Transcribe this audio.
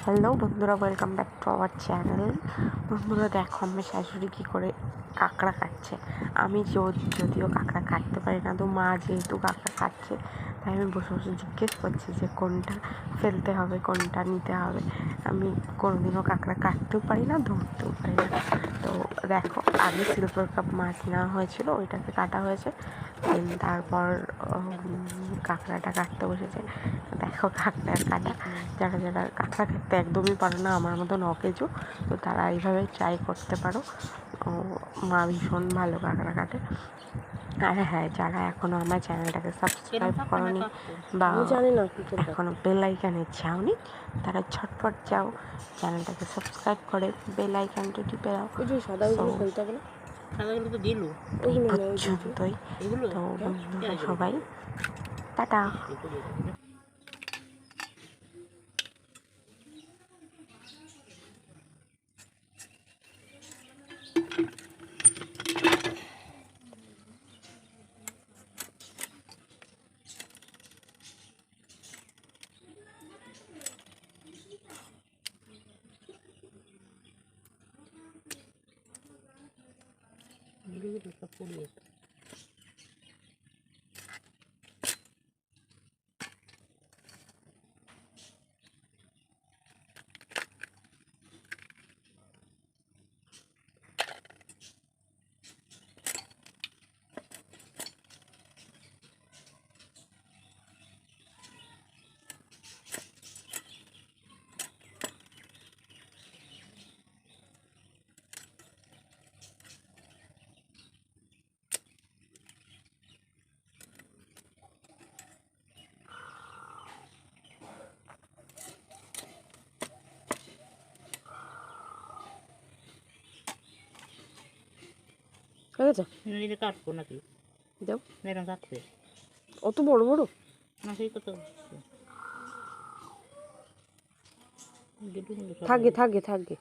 Hello বন্ধুরা welcome back to our channel বন্ধুরা, দেখো আমার শাশুড়ি কী করে কাঁকড়া কাটছে। আমি যদিও কাঁকড়া কাটতে পারি না, তো মা যেহেতু কাঁকড়া কাটছে তাই আমি বসে বসে জিজ্ঞেস করছি যে কোনটা ফেলতে হবে, কোনটা নিতে হবে। আমি কোনোদিনও কাঁকড়া কাটতেও পারি না, ধরতেও পারি না। তো দেখো, আগে সিলভার কাপ মাছ নেওয়া হয়েছিল, ওইটাকে কাটা হয়েছে। তারপর কাঁকড়াটা কাটতে বসেছে। দেখো কাঁকড়ার কাটা। যারা যারা কাঁকড়া কাটতে একদমই পারে না, আমার মতন অকেজো, তো তারা এইভাবে ট্রাই করতে পারো। মা ভীষণ ভালো কাঁকড়া কাটে। আর হ্যাঁ যারা এখনও আমার চ্যানেলটাকে সাবস্ক্রাইব করনি বা এখনও বেল আইকানে যাওনি তারা ঝটপট যাও চ্যানেলটাকে সাবস্ক্রাইব করে বেল আইকনটা টিপে দাও। পর্যন্তই। তো বন্ধুরা সবাই টাটা। люблю, как умеет. হয়ে গেছে? এটা কাটবো নাকি? না এরকম কাটবে? অত বড় বড়? না সেই কত? গেটুগুলো সব থাকবে থাকবে থাকবে